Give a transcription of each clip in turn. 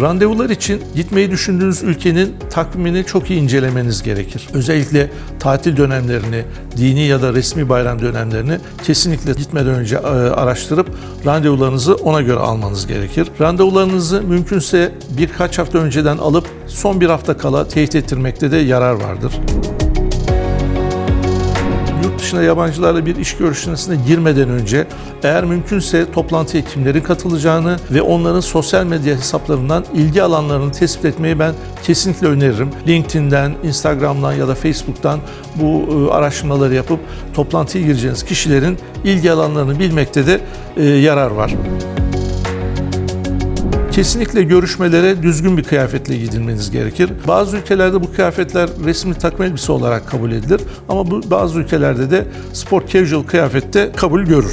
Randevular için gitmeyi düşündüğünüz ülkenin takvimini çok iyi incelemeniz gerekir. Özellikle tatil dönemlerini, dini ya da resmi bayram dönemlerini kesinlikle gitmeden önce e, araştırıp randevularınızı ona göre almanız gerekir. Randevularınızı mümkünse birkaç hafta önceden alıp son bir hafta kala teyit ettirmekte de yarar vardır dışında yabancılarla bir iş görüşmesine girmeden önce eğer mümkünse toplantıya kimlerin katılacağını ve onların sosyal medya hesaplarından ilgi alanlarını tespit etmeyi ben kesinlikle öneririm. LinkedIn'den, Instagram'dan ya da Facebook'tan bu e, araştırmaları yapıp toplantıya gireceğiniz kişilerin ilgi alanlarını bilmekte de e, yarar var. Kesinlikle görüşmelere düzgün bir kıyafetle gidilmeniz gerekir. Bazı ülkelerde bu kıyafetler resmi takım elbise olarak kabul edilir ama bu bazı ülkelerde de sport casual kıyafette kabul görür.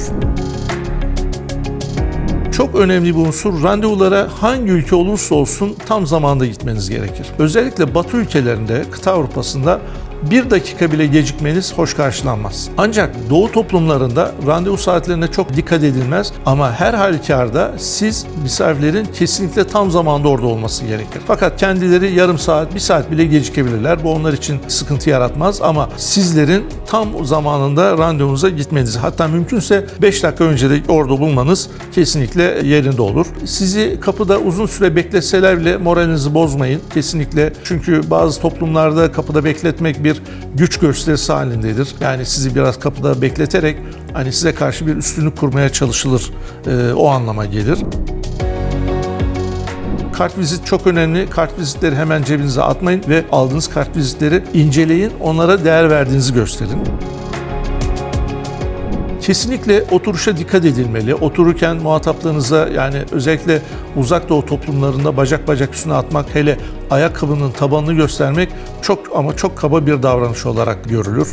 Çok önemli bir unsur randevulara hangi ülke olursa olsun tam zamanda gitmeniz gerekir. Özellikle Batı ülkelerinde, kıta Avrupa'sında bir dakika bile gecikmeniz hoş karşılanmaz. Ancak Doğu toplumlarında randevu saatlerine çok dikkat edilmez ama her halükarda siz misafirlerin kesinlikle tam zamanda orada olması gerekir. Fakat kendileri yarım saat, bir saat bile gecikebilirler. Bu onlar için sıkıntı yaratmaz ama sizlerin tam zamanında randevunuza gitmeniz hatta mümkünse 5 dakika önce de orada bulmanız kesinlikle yerinde olur. Sizi kapıda uzun süre bekleseler bile moralinizi bozmayın. Kesinlikle çünkü bazı toplumlarda kapıda bekletmek bir güç gösterisi halindedir. Yani sizi biraz kapıda bekleterek hani size karşı bir üstünlük kurmaya çalışılır. Ee, o anlama gelir. Kart vizit çok önemli. Kart vizitleri hemen cebinize atmayın ve aldığınız kart vizitleri inceleyin. Onlara değer verdiğinizi gösterin. Kesinlikle oturuşa dikkat edilmeli. Otururken muhataplarınıza yani özellikle uzak doğu toplumlarında bacak bacak üstüne atmak hele ayakkabının tabanını göstermek çok ama çok kaba bir davranış olarak görülür.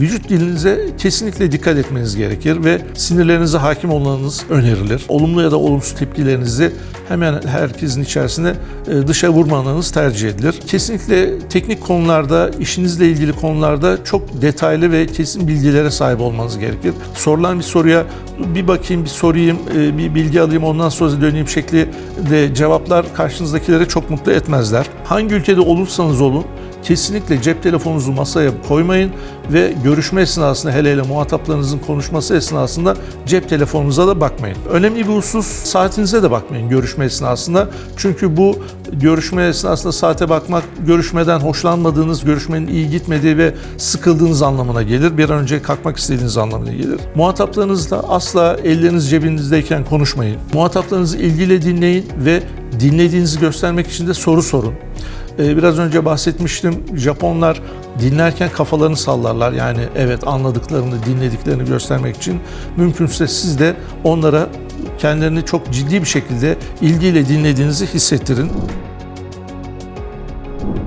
Vücut dilinize kesinlikle dikkat etmeniz gerekir ve sinirlerinize hakim olmanız önerilir. Olumlu ya da olumsuz tepkilerinizi hemen herkesin içerisinde e, dışa vurmanız tercih edilir. Kesinlikle teknik konularda, işinizle ilgili konularda çok detaylı ve kesin bilgilere sahip olmanız gerekir. Sorulan bir soruya bir bakayım, bir sorayım, e, bir bilgi alayım ondan sonra döneyim şekli de cevaplar karşınızdakileri çok mutlu etmezler. Hangi ülkede olursanız olun kesinlikle cep telefonunuzu masaya koymayın ve görüşme esnasında hele hele muhataplarınızın konuşması esnasında cep telefonunuza da bakmayın. Önemli bir husus saatinize de bakmayın görüşme esnasında. Çünkü bu görüşme esnasında saate bakmak görüşmeden hoşlanmadığınız, görüşmenin iyi gitmediği ve sıkıldığınız anlamına gelir. Bir an önce kalkmak istediğiniz anlamına gelir. Muhataplarınızla asla elleriniz cebinizdeyken konuşmayın. Muhataplarınızı ilgiyle dinleyin ve dinlediğinizi göstermek için de soru sorun. Ee, biraz önce bahsetmiştim. Japonlar dinlerken kafalarını sallarlar. Yani evet anladıklarını, dinlediklerini göstermek için. Mümkünse siz de onlara kendilerini çok ciddi bir şekilde ilgiyle dinlediğinizi hissettirin.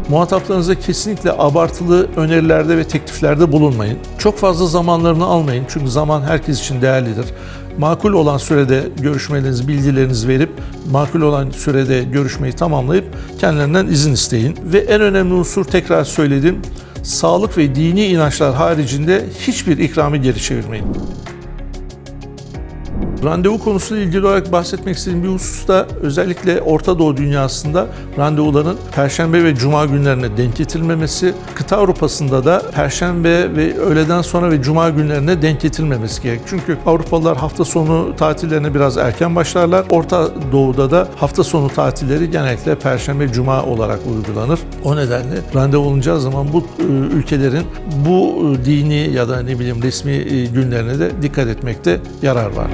Muhataplarınıza kesinlikle abartılı önerilerde ve tekliflerde bulunmayın. Çok fazla zamanlarını almayın çünkü zaman herkes için değerlidir. Makul olan sürede görüşmelerinizi, bilgilerinizi verip makul olan sürede görüşmeyi tamamlayıp kendilerinden izin isteyin. Ve en önemli unsur tekrar söyledim, sağlık ve dini inançlar haricinde hiçbir ikramı geri çevirmeyin. Randevu konusuyla ilgili olarak bahsetmek istediğim bir hususta özellikle Orta Doğu dünyasında randevuların Perşembe ve Cuma günlerine denk getirilmemesi, kıta Avrupa'sında da Perşembe ve öğleden sonra ve Cuma günlerine denk getirilmemesi gerek. Çünkü Avrupalılar hafta sonu tatillerine biraz erken başlarlar. Orta Doğu'da da hafta sonu tatilleri genellikle Perşembe, Cuma olarak uygulanır. O nedenle randevu alınacağı zaman bu e, ülkelerin bu e, dini ya da ne bileyim resmi e, günlerine de dikkat etmekte yarar var.